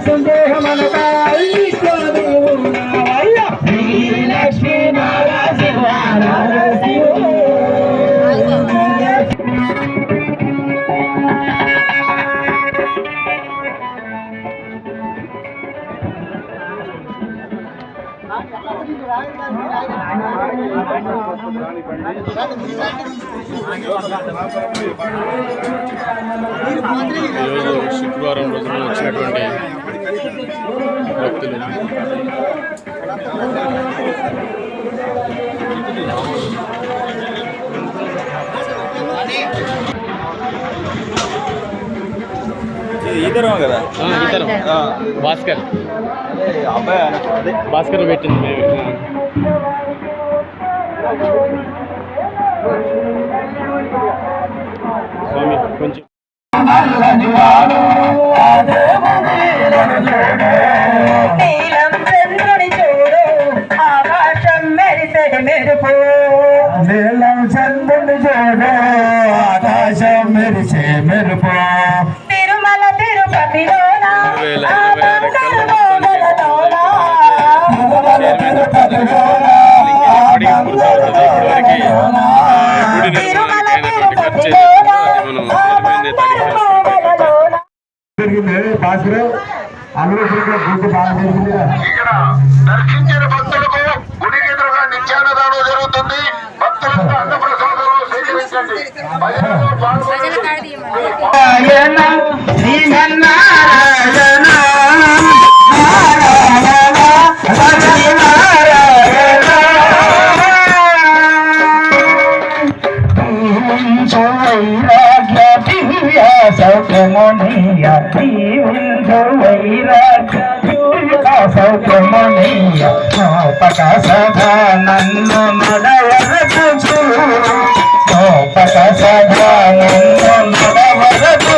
సందేహమనకాయ శ్రీ లక్ష్మీ నారాయణ ఈరోజు శుక్రవారం రోజున వచ్చినటువంటి భక్తులు ఇద్దరం కదా? ఆ, ఇతరం భాస్కర్. భాస్కర్ పెట్టింది మేము స్వామి కొంచెం. నీలం చంద్రుని చూడు ఆకాశం మెరిసెడు మెరుపు. నీలం చంద్రుని చూడు ఆకాశం మెరిసే మెరుపు. తిరుమల తిరుపతిలోన? తిరుమల తిరుపతిలోన? భాస్కర్. ఇక్కడ దర్శించిన భక్తులకు గుడికి ఎదురుగా నిత్యాన్నదానం జరుగుతుంది. భక్తులంతా అన్నప్రసాదాలు స్వీకరించండి. వైరాగ్య దివ్య సౌఖ్యమునియ దీవించు వైరాగ్య దివ్య సౌఖ్యమునియ నోపక సదా నన్ను నడవరచు సోపక సదా నన్ను నడవరచు